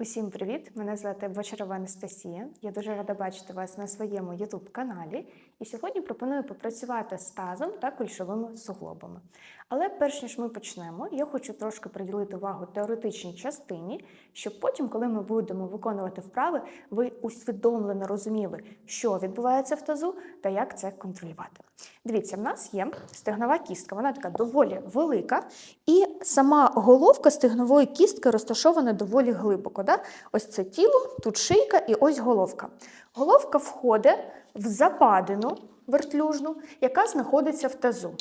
Усім привіт! Мене звати Бочарова Анастасія. Я дуже рада бачити вас на своєму youtube каналі. І сьогодні пропоную попрацювати з тазом та кульшовими суглобами. Але перш ніж ми почнемо, я хочу трошки приділити увагу теоретичній частині, щоб потім, коли ми будемо виконувати вправи, ви усвідомлено розуміли, що відбувається в тазу та як це контролювати. Дивіться, в нас є стегнова кістка, вона така доволі велика, і сама головка стегнової кістки розташована доволі глибоко. Да? Ось це тіло, тут шийка і ось головка. Головка входить в западину вертлюжну, яка знаходиться в тазу.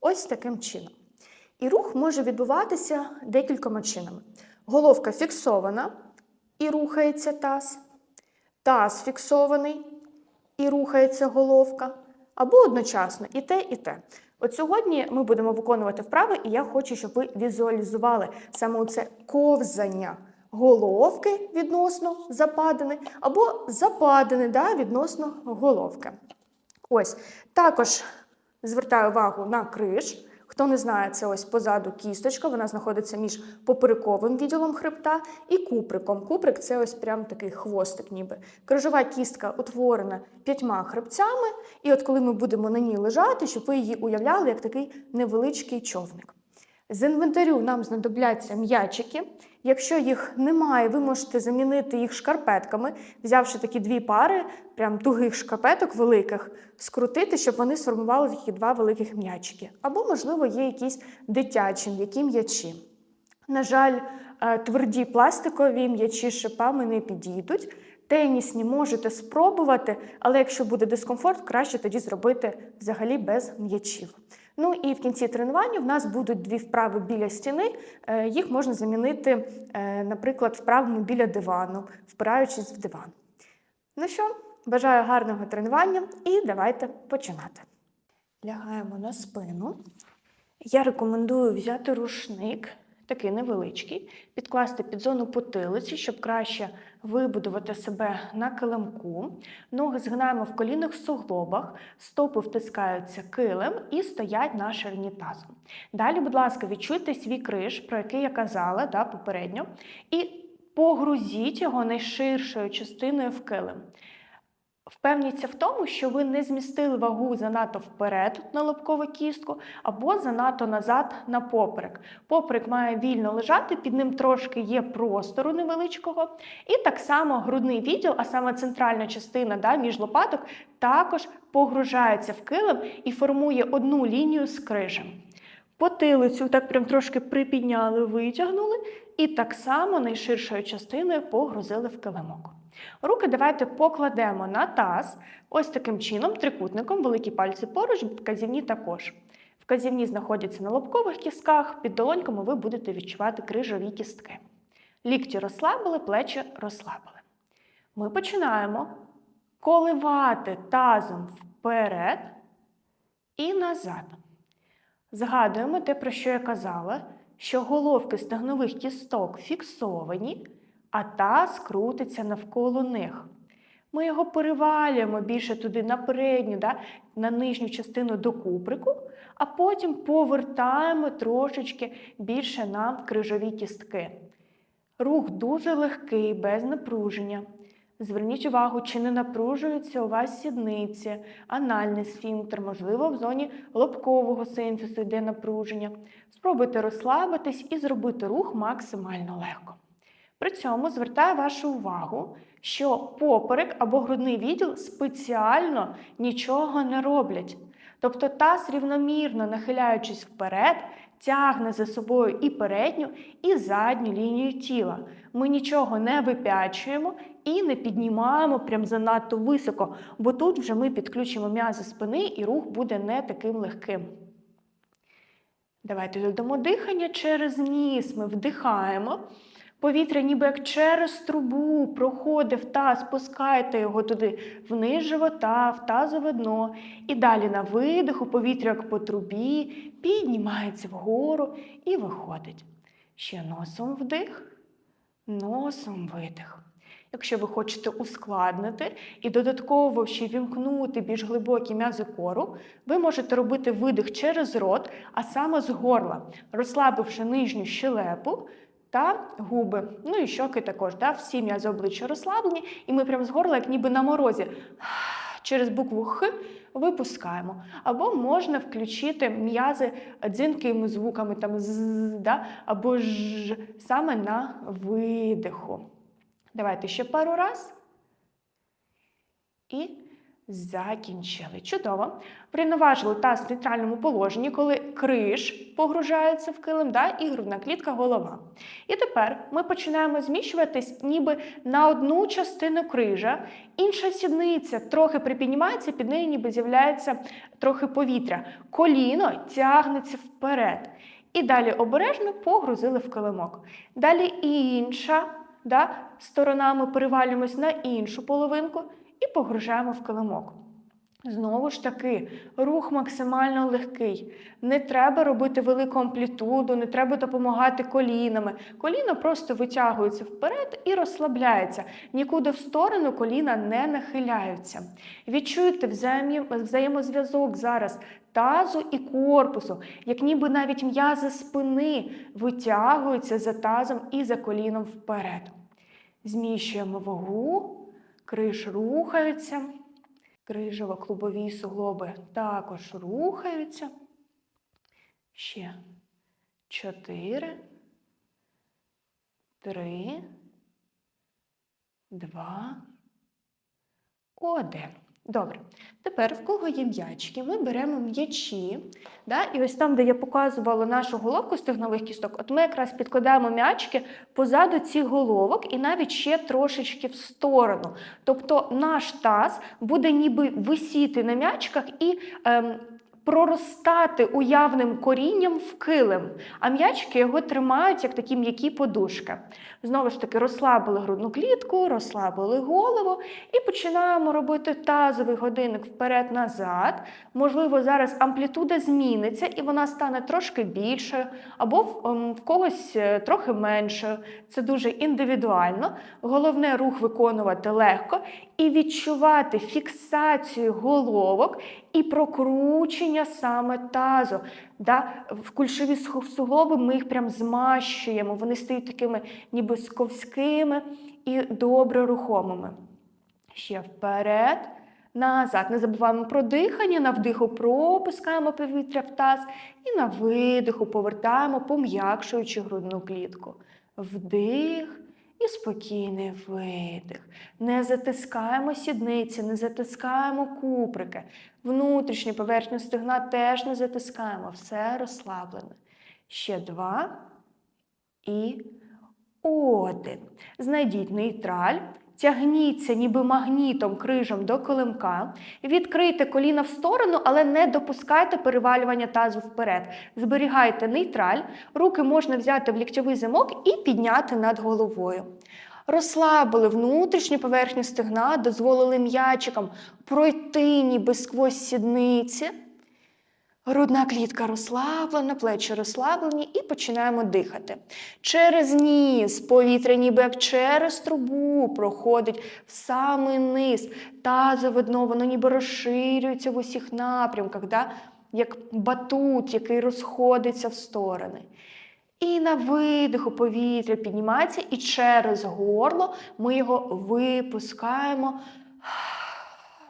Ось таким чином. І рух може відбуватися декількома чинами. Головка фіксована і рухається таз, таз фіксований і рухається головка, або одночасно і те, і те. От сьогодні ми будемо виконувати вправи, і я хочу, щоб ви візуалізували саме це ковзання головки відносно западини, або западини да, відносно головки. Ось також звертаю увагу на криш. Хто не знає, це ось позаду кісточка, вона знаходиться між поперековим відділом хребта і куприком. Куприк це ось прям такий хвостик, ніби. Крижова кістка утворена п'ятьма хребцями, і от коли ми будемо на ній лежати, щоб ви її уявляли як такий невеличкий човник. З інвентарю нам знадобляться м'ячики. Якщо їх немає, ви можете замінити їх шкарпетками, взявши такі дві пари, прям тугих шкарпеток великих, скрутити, щоб вони сформували такі два великих м'ячики. Або, можливо, є якісь дитячі м'які м'ячі. На жаль, е, тверді пластикові м'ячі з шипами не підійдуть. Тенісні можете спробувати, але якщо буде дискомфорт, краще тоді зробити взагалі без м'ячів. Ну і в кінці тренування в нас будуть дві вправи біля стіни. Е, Їх можна замінити, е, наприклад, вправами біля дивану, впираючись в диван. Ну що, бажаю гарного тренування і давайте починати. Лягаємо на спину. Я рекомендую взяти рушник, такий невеличкий, підкласти під зону потилиці, щоб краще вибудувати себе на килимку. Ноги згинаємо в колінних суглобах, стопи втискаються килим і стоять на ширині тазу. Далі, будь ласка, відчуйте свій криш, про який я казала да, попередньо, і погрузіть його найширшою частиною в килим. Впевніться в тому, що ви не змістили вагу занадто вперед на лобкову кістку або занадто назад на поперек. Поперек має вільно лежати, під ним трошки є простору невеличкого. І так само грудний відділ, а саме центральна частина да, між лопаток, також погружається в килим і формує одну лінію з крижем. Потилицю так прям трошки припідняли, витягнули, і так само найширшою частиною погрузили в килимок. Руки давайте покладемо на таз, ось таким чином, трикутником, великі пальці поруч, вказівні також. Вказівні знаходяться на лобкових кістках, під долоньками ви будете відчувати крижові кістки. Лікті розслабили, плечі розслабили. Ми починаємо коливати тазом вперед і назад. Згадуємо те, про що я казала, що головки стегнових кісток фіксовані, а таз крутиться навколо них. Ми його перевалюємо більше туди на передню, да, на нижню частину до куприку, а потім повертаємо трошечки більше на крижові кістки. Рух дуже легкий, без напруження. Зверніть увагу, чи не напружуються у вас сідниці, анальний сфінктер, можливо, в зоні лобкового синфісу йде напруження. Спробуйте розслабитись і зробити рух максимально легко. При цьому звертаю вашу увагу, що поперек або грудний відділ спеціально нічого не роблять. Тобто таз рівномірно нахиляючись вперед, тягне за собою і передню, і задню лінію тіла. Ми нічого не вип'ячуємо і не піднімаємо прям занадто високо, бо тут вже ми підключимо м'язи спини і рух буде не таким легким. Давайте додамо дихання через ніс. Ми вдихаємо. Повітря, ніби як через трубу, проходить в таз, пускайте його туди вниз живота, в тазове дно. І далі на видиху повітря як по трубі, піднімається вгору і виходить. Ще носом вдих, носом видих. Якщо ви хочете ускладнити і додатково ще вімкнути більш глибокі м'язи кору, ви можете робити видих через рот, а саме з горла, розслабивши нижню щелепу, та губи. Ну і щоки також. Да? Всі м'язи обличчя розслаблені, і ми прямо з горла, як ніби на морозі. Через букву Х випускаємо. Або можна включити м'язи дзвінкими звуками, там з, да? або ж саме на видиху. Давайте ще пару раз. І закінчили. Чудово. Врівноважили таз в нейтральному положенні, коли криш погружається в килим, да, і грудна клітка голова. І тепер ми починаємо зміщуватись ніби на одну частину крижа. Інша сідниця трохи припіднімається, під нею ніби з'являється трохи повітря. Коліно тягнеться вперед. І далі обережно погрузили в килимок. Далі інша да, сторона ми перевалюємось на іншу половинку і погружаємо в килимок. Знову ж таки, рух максимально легкий. Не треба робити велику амплітуду, не треба допомагати колінами. Коліно просто витягується вперед і розслабляється. Нікуди в сторону коліна не нахиляються. Відчуйте взаємозв'язок зараз тазу і корпусу, як ніби навіть м'язи спини витягуються за тазом і за коліном вперед. Зміщуємо вагу, криш рухаються. Крижево-клубові суглоби також рухаються. Ще чотири, три, два, один. Добре. Тепер, в кого є м'ячки, ми беремо м'ячі. Да? І ось там, де я показувала нашу головку стегнових кісток, от ми якраз підкладаємо м'ячки позаду цих головок і навіть ще трошечки в сторону. Тобто наш таз буде ніби висіти на м'ячках і ем, проростати уявним корінням в килим, а м'ячки його тримають як такі м'які подушки. Знову ж таки, розслабили грудну клітку, розслабили голову і починаємо робити тазовий годинник вперед-назад. Можливо, зараз амплітуда зміниться і вона стане трошки більшою, або в, ем, когось е, трохи меншою. Це дуже індивідуально. Головне рух виконувати легко і відчувати фіксацію головок і прокручення саме тазу. Да? В кульшові суглоби ми їх прям змащуємо, вони стають такими ніби сковськими і добре рухомими. Ще вперед, назад. Не забуваємо про дихання. На вдиху пропускаємо повітря в таз і на видиху повертаємо, пом'якшуючи грудну клітку. Вдих і спокійний видих. Не затискаємо сідниці, не затискаємо куприки. Внутрішню поверхню стегна теж не затискаємо. Все розслаблене. Ще два і один. Знайдіть нейтраль. Тягніться ніби магнітом крижем до килимка, відкрийте коліна в сторону, але не допускайте перевалювання тазу вперед. Зберігайте нейтраль, руки можна взяти в ліктьовий замок і підняти над головою. Розслабили внутрішню поверхню стегна, дозволили м'ячикам пройти ніби сквозь сідниці. Грудна клітка розслаблена, плечі розслаблені і починаємо дихати. Через ніс повітря ніби як через трубу проходить в самий низ. Тазове дно, воно ніби розширюється в усіх напрямках, да? як батут, який розходиться в сторони. І на видиху повітря піднімається, і через горло ми його випускаємо.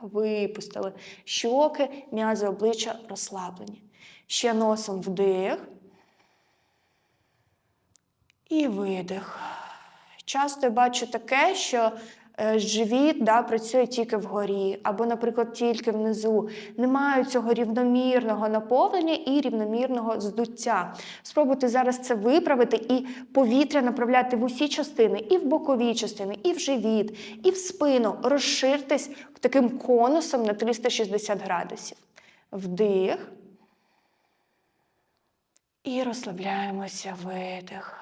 Випустили. Щоки, м'язи обличчя розслаблені. Ще носом вдих. І видих. Часто бачу таке, що живіт да, працює тільки вгорі, або, наприклад, тільки внизу. Немає цього рівномірного наповнення і рівномірного здуття. Спробуйте зараз це виправити і повітря направляти в усі частини, і в бокові частини, і в живіт, і в спину. Розширтесь таким конусом на 360 градусів. Вдих. І розслабляємося видих.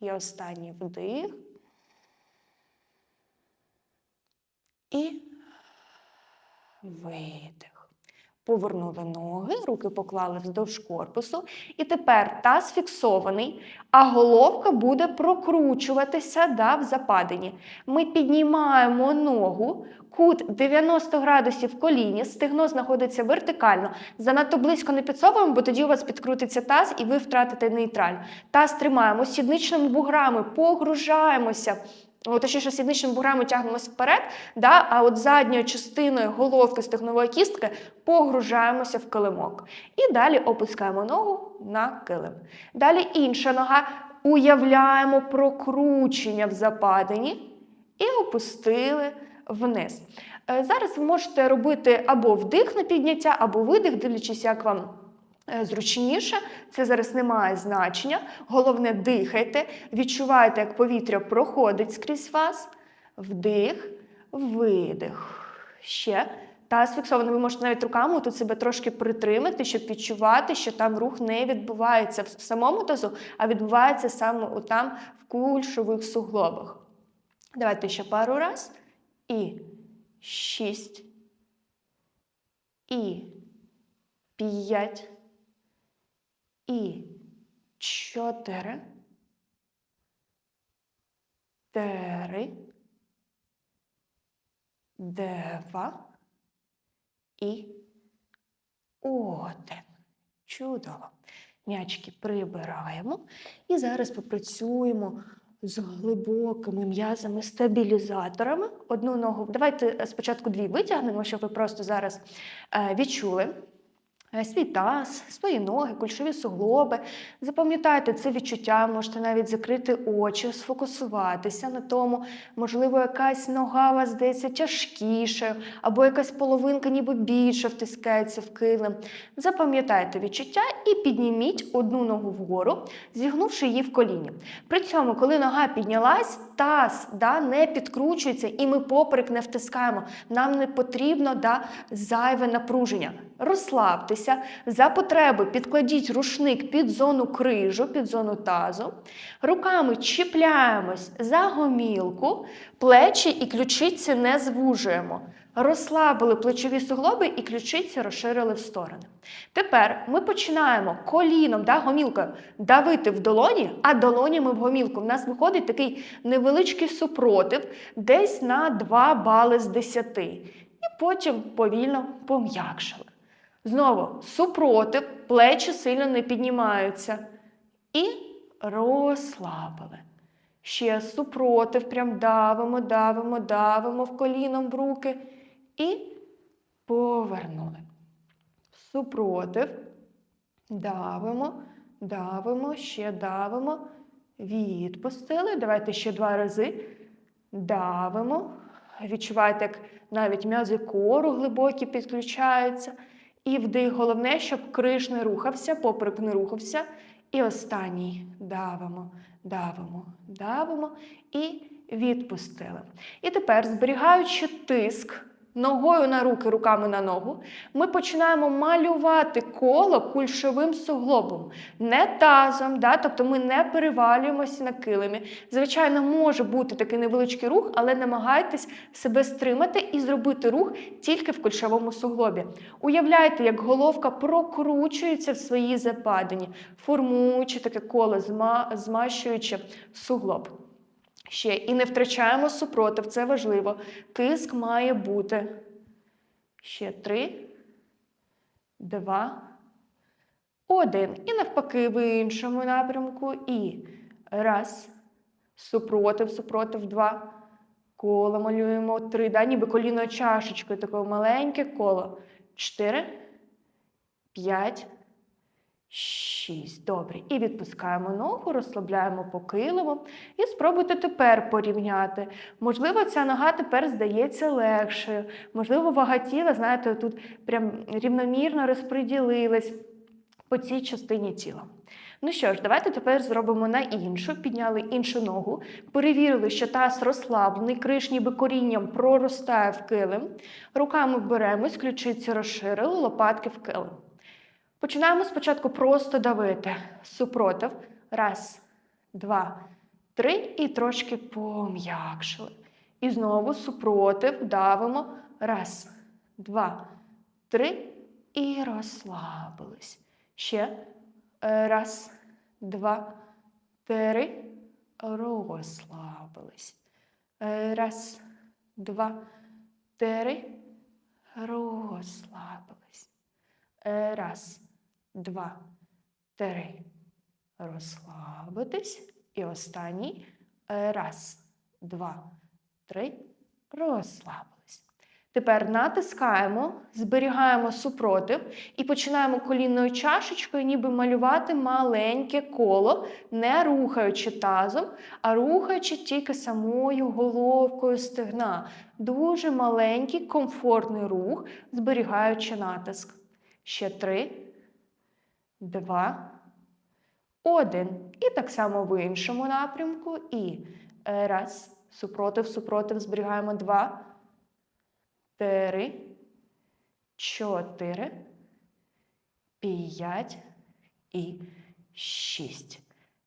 І останній вдих. І видих. Повернули ноги, руки поклали вздовж корпусу. І тепер таз фіксований, а головка буде прокручуватися да, в западині. Ми піднімаємо ногу, кут 90 градусів коліні, стегно знаходиться вертикально. Занадто близько не підсовуємо, бо тоді у вас підкрутиться таз і ви втратите нейтраль. Таз тримаємо сідничними буграми, погружаємося. Точніше, сідничними буграми тягнемося вперед, да? а от задньою частиною головки стегнової кістки погружаємося в килимок. І далі опускаємо ногу на килим. Далі інша нога. Уявляємо прокручення в западині і опустили вниз. Е, Зараз ви можете робити або вдих на підняття, або видих, дивлячись, як вам зручніше. Це зараз не має значення. Головне, дихайте, відчувайте, як повітря проходить скрізь вас. Вдих, видих. Ще. Таз фіксований. Ви можете навіть руками тут себе трошки притримати, щоб відчувати, що там рух не відбувається в самому тазу, а відбувається саме там в кульшових суглобах. Давайте ще пару раз. І шість. І п'ять. І чотири. Три. Два. І один. Чудово. М'ячки прибираємо. І зараз попрацюємо з глибокими м'язами, стабілізаторами. Одну ногу. Давайте е, спочатку дві витягнемо, щоб ви просто зараз е, відчули. Е, Свій таз, свої ноги, кульшові суглоби. Запам'ятайте це відчуття, можете навіть закрити очі, сфокусуватися на тому. Можливо, якась нога у вас здається тяжкішою, або якась половинка ніби більше втискається в килим. Запам'ятайте відчуття і підніміть одну ногу вгору, зігнувши її в коліні. При цьому, коли нога піднялась, таз да, не підкручується і ми поперек не втискаємо. Нам не потрібно да, зайве напруження. Розслабтеся, за потреби підкладіть рушник під зону крижу, під зону тазу. Руками чіпляємось за гомілку, плечі і ключиці не звужуємо. Розслабили плечові суглоби і ключиці розширили в сторони. Тепер ми починаємо коліном, да, гомілкою давити в долоні, а долонями в гомілку. У нас виходить такий невеличкий супротив, десь на 2 бали з 10. І потім повільно пом'якшили. Знову супротив, плечі сильно не піднімаються. І розслабили. Ще супротив, прям давимо, давимо, давимо в коліном в руки. І повернули. Супротив. Давимо, давимо, ще давимо. Відпустили. Давайте ще два рази. Давимо. Відчуваєте, як навіть м'язи кору глибокі підключаються. І вдих. Головне, щоб криш не рухався, поперек не рухався. І останній давимо, давимо, давимо і відпустили. І тепер, зберігаючи тиск ногою на руки, руками на ногу, ми починаємо малювати коло кульшовим суглобом, не тазом, да? тобто ми не перевалюємося на килимі. Звичайно, може бути такий невеличкий рух, але намагайтесь себе стримати і зробити рух тільки в кульшовому суглобі. Уявляйте, як головка прокручується в своїй западині, формуючи таке коло, зма- змащуючи суглоб. Ще і не втрачаємо супротив, це важливо. Тиск має бути. Ще три, два, один. І навпаки, в іншому напрямку. І раз. Супротив, супротив, два. Коло малюємо. Три. Да? Ніби коліно чашечкою, таке маленьке коло. Чотири, п'ять. Шість. Добре. І відпускаємо ногу, розслабляємо по килиму. І спробуйте тепер порівняти. Можливо, ця нога тепер здається легшою. Можливо, вага тіла, знаєте, тут прям рівномірно розподілилась по цій частині тіла. Ну що ж, давайте тепер зробимо на іншу. Підняли іншу ногу, перевірили, що таз розслаблений, криш ніби корінням проростає в килим. Руками беремось, ключиці розширили, лопатки в килим. Починаємо спочатку просто давити. Супротив. Раз, два, три. І трошки пом'якшили. І знову супротив. Давимо. Раз, два, три. і розслабились. Ще. Раз, два, три. Розслабились. Раз, два, три. Розслабились. Раз, два, три. Розслабитись. І останній. Раз, два, три. Розслабились. Тепер натискаємо, зберігаємо супротив і починаємо колінною чашечкою, ніби малювати маленьке коло, не рухаючи тазом, а рухаючи тільки самою головкою стегна. Дуже маленький, комфортний рух, зберігаючи натиск. Ще три, два, один. І так само в іншому напрямку. І е, раз, супротив, супротив, зберігаємо два три, чотири, п'ять і шість.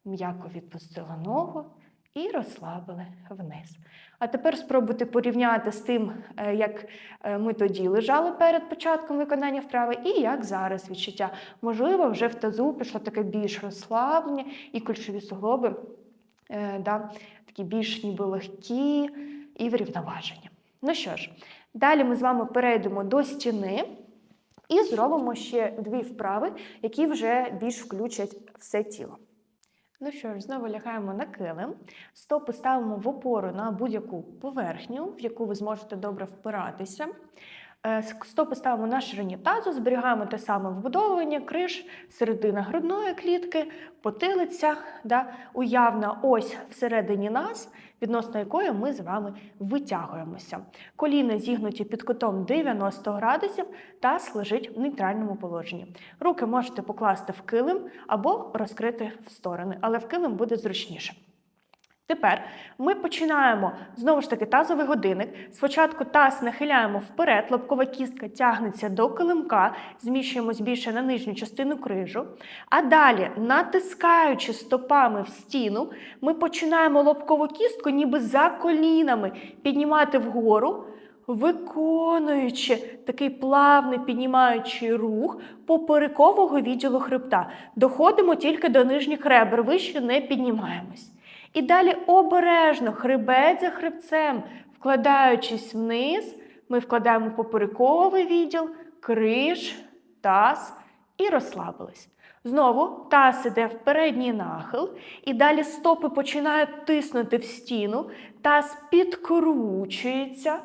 М'яко відпустила ногу і розслабили вниз. А тепер спробуйте порівняти з тим, е, як е, ми тоді лежали перед початком виконання вправи, і як зараз відчуття. Можливо, вже в тазу пішло таке більш розслаблення, і кульшові суглоби е, да, такі більш ніби легкі і врівноважені. Ну що ж, Далі ми з вами перейдемо до стіни і зробимо ще дві вправи, які вже більш включать все тіло. Ну що ж, знову лягаємо на килим, стопи ставимо в опору на будь-яку поверхню, в яку ви зможете добре впиратися. Е, Стопи ставимо на ширині тазу, зберігаємо те саме вбудовування, криш, середина грудної клітки, потилиця, да, уявна ось всередині нас, відносно якої ми з вами витягуємося. Коліна зігнуті під кутом 90 градусів, таз лежить в нейтральному положенні. Руки можете покласти в килим або розкрити в сторони, але в килим буде зручніше. Тепер ми починаємо знову ж таки тазовий годинник. Спочатку таз нахиляємо вперед, лобкова кістка тягнеться до килимка, зміщуємось більше на нижню частину крижу. А далі, натискаючи стопами в стіну, ми починаємо лобкову кістку, ніби за колінами, піднімати вгору. Виконуючи такий плавний піднімаючий рух поперекового відділу хребта, доходимо тільки до нижніх ребер, вище не піднімаємось. І далі обережно, хребець за хребцем, вкладаючись вниз, ми вкладаємо поперековий відділ, криш, таз і розслабились. Знову таз іде в передній нахил, і далі стопи починають тиснути в стіну, таз підкручується.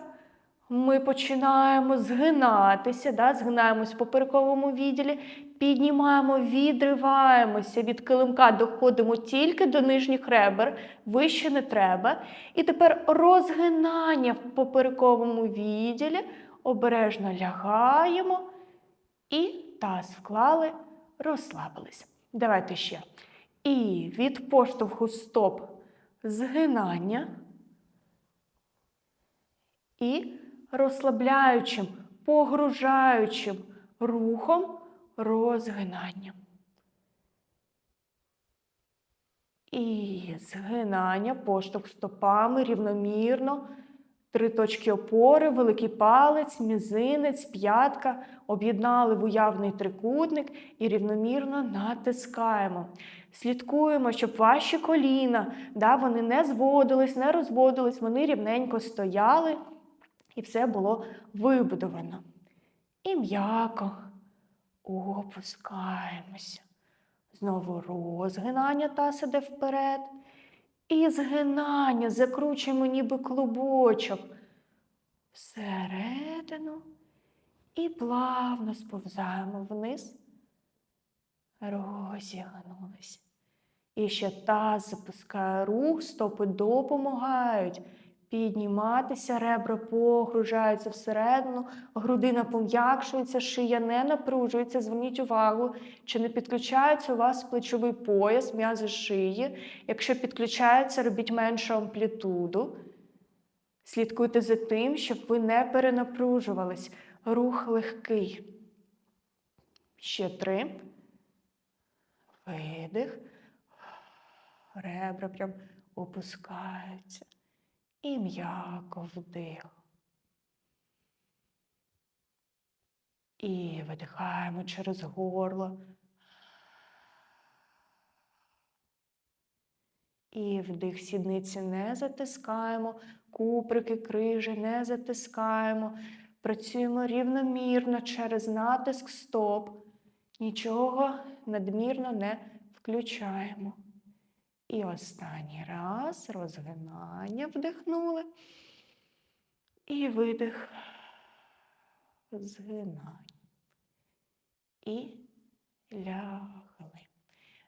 Ми починаємо згинатися, да, згинаємось в поперековому відділі, піднімаємо, відриваємося від килимка, доходимо тільки до нижніх ребер, вище не треба. І тепер розгинання в поперековому відділі, обережно лягаємо і таз вклали, розслабились. Давайте ще. І від поштовху стоп згинання. І розслабляючим, погружаючим рухом розгинання. І згинання, поштовх стопами рівномірно. Три точки опори, великий палець, мізинець, п'ятка об'єднали в уявний трикутник і рівномірно натискаємо. Слідкуємо, щоб ваші коліна, да, вони не зводились, не розводились, вони рівненько стояли і все було вибудовано. І м'яко опускаємося. Знову розгинання таз іде вперед. І згинання закручуємо ніби клубочок всередину і плавно сповзаємо вниз, розігнулися. І ще таз запускає рух, стопи допомагають підніматися, ребра погружаються всередину, грудина пом'якшується, шия не напружується. Зверніть увагу, чи не підключається у вас плечовий пояс, м'язи шиї. Якщо підключається, робіть меншу амплітуду. Слідкуйте за тим, щоб ви не перенапружувались. Рух легкий. Ще три. Видих. Ребра прям опускаються і м'яко вдих. І видихаємо через горло. І вдих сідниці не затискаємо, куприки, крижі не затискаємо. Працюємо рівномірно через натиск стоп. Нічого надмірно не включаємо. І останній раз розгинання вдихнули. І видих. Згинання. І лягли.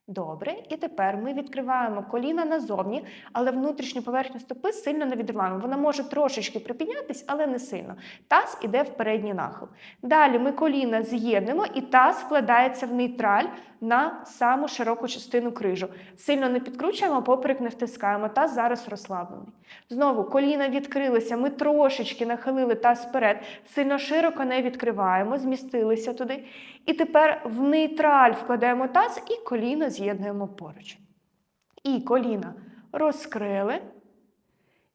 Добре, і тепер ми відкриваємо коліна назовні, але внутрішню поверхню стопи сильно не відриваємо. Вона може трошечки припіднятись, але не сильно. Таз іде в передній нахил. Далі ми коліна з'єднуємо, і таз вкладається в нейтраль на саму широку частину крижу. Сильно не підкручуємо, поперек не втискаємо. Таз зараз розслаблений. Знову коліна відкрилися, ми трошечки нахилили таз вперед, сильно широко не відкриваємо, змістилися туди. І тепер в нейтраль вкладаємо таз і коліна з'єднуємо поруч. І коліна розкрили.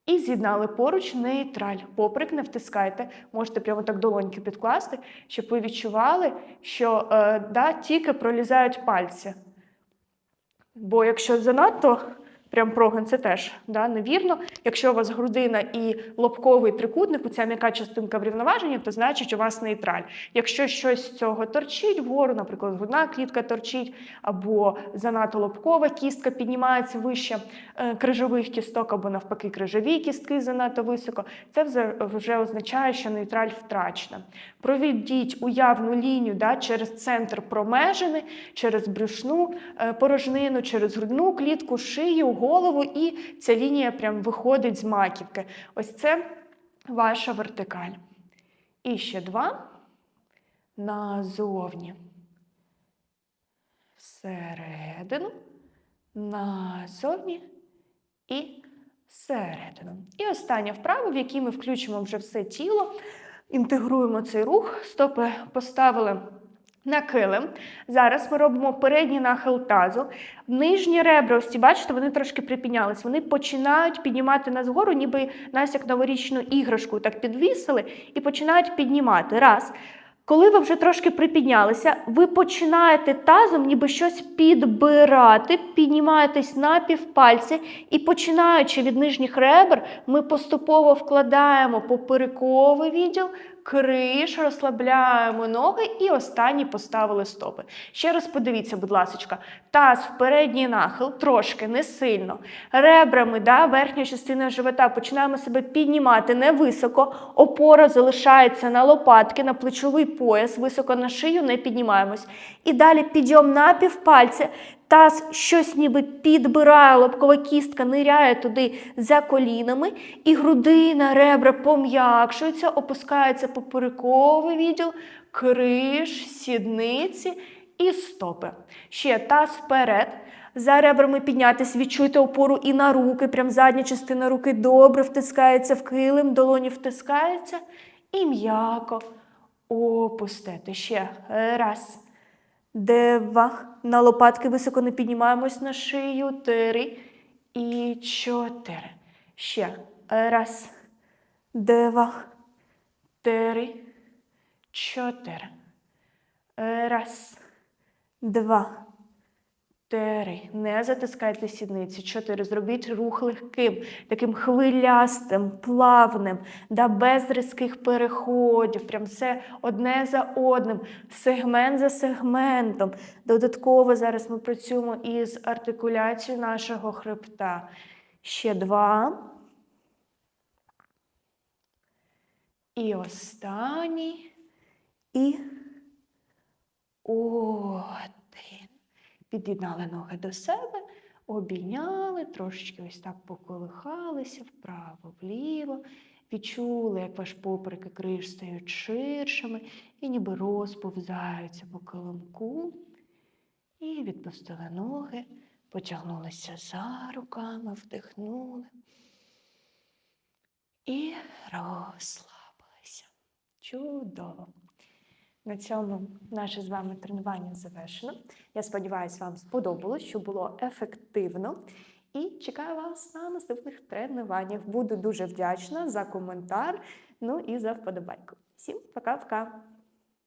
І з'єднали поруч нейтраль. Поприк не втискайте. Можете прямо так долоньки підкласти, щоб ви відчували, що е, да, тільки пролізають пальці. Бо якщо занадто прям прогин, це теж да, невірно. Якщо у вас грудина і лобковий трикутник, оця м'яка частинка в рівноваженні, то значить у вас нейтраль. Якщо щось з цього торчить вгору, наприклад, грудна клітка торчить, або занадто лобкова кістка піднімається вище е, крижових кісток, або навпаки, крижові кістки занадто високо, це вже- означає, що нейтраль втрачена. Проведіть уявну лінію да, через центр промежини, через брюшну е, порожнину, через грудну клітку, шию, голову, і ця лінія прям виходить з маківки. Ось це ваша вертикаль. І ще два. Назовні. Всередину, назовні і всередину. І остання вправа, в якій ми включимо вже все тіло, інтегруємо цей рух, стопи поставили на килим. Зараз ми робимо передній нахил тазу. Нижні ребра, ось ці, бачите, вони трошки припінялись. Вони починають піднімати нас вгору, ніби нас як новорічну іграшку так підвісили і починають піднімати. Раз. Коли ви вже трошки припіднялися, ви починаєте тазом ніби щось підбирати, піднімаєтесь на півпальці і починаючи від нижніх ребер, ми поступово вкладаємо поперековий відділ, криш, розслабляємо ноги і останні поставили стопи. Ще раз подивіться, будь ласка, таз в передній нахил, трошки, не сильно. Ребрами, да, верхня частина живота, починаємо себе піднімати невисоко, опора залишається на лопатки, на плечовий пояс, високо на шию не піднімаємось. І далі підйом на півпальці, Таз щось ніби підбирає, лобкова кістка ниряє туди за колінами, і грудина, ребра пом'якшуються, опускається поперековий відділ, криш, сідниці і стопи. Ще таз вперед. За ребрами піднятись, відчуйте опору і на руки. Прям задня частина руки добре втискається в килим, долоні втискаються. І м'яко опустити. Ще раз. Два. На лопатки високо не піднімаємось на шию. Три. І чотири. Ще. Раз. Два. Три. Чотири. Раз. Два. Три. Не затискайте сідниці. Чотири. Зробіть рух легким, таким хвилястим, плавним, да, без різких переходів. Прям все одне за одним, сегмент за сегментом. Додатково зараз ми працюємо із артикуляцією нашого хребта. Ще два. І останній. І один. Під'єднали ноги до себе, обійняли, трошечки ось так поколихалися вправо, вліво. Відчули, як ваш поперек і криш стають ширшими і ніби розповзаються по килимку. І відпустили ноги, потягнулися за руками, вдихнули і розслабилися. Чудово! На цьому наше з вами тренування завершено. Я сподіваюся, вам сподобалось, що було ефективно. І чекаю вас на наступних тренуваннях. Буду дуже вдячна за коментар, ну і за вподобайку. Всім пока-пока!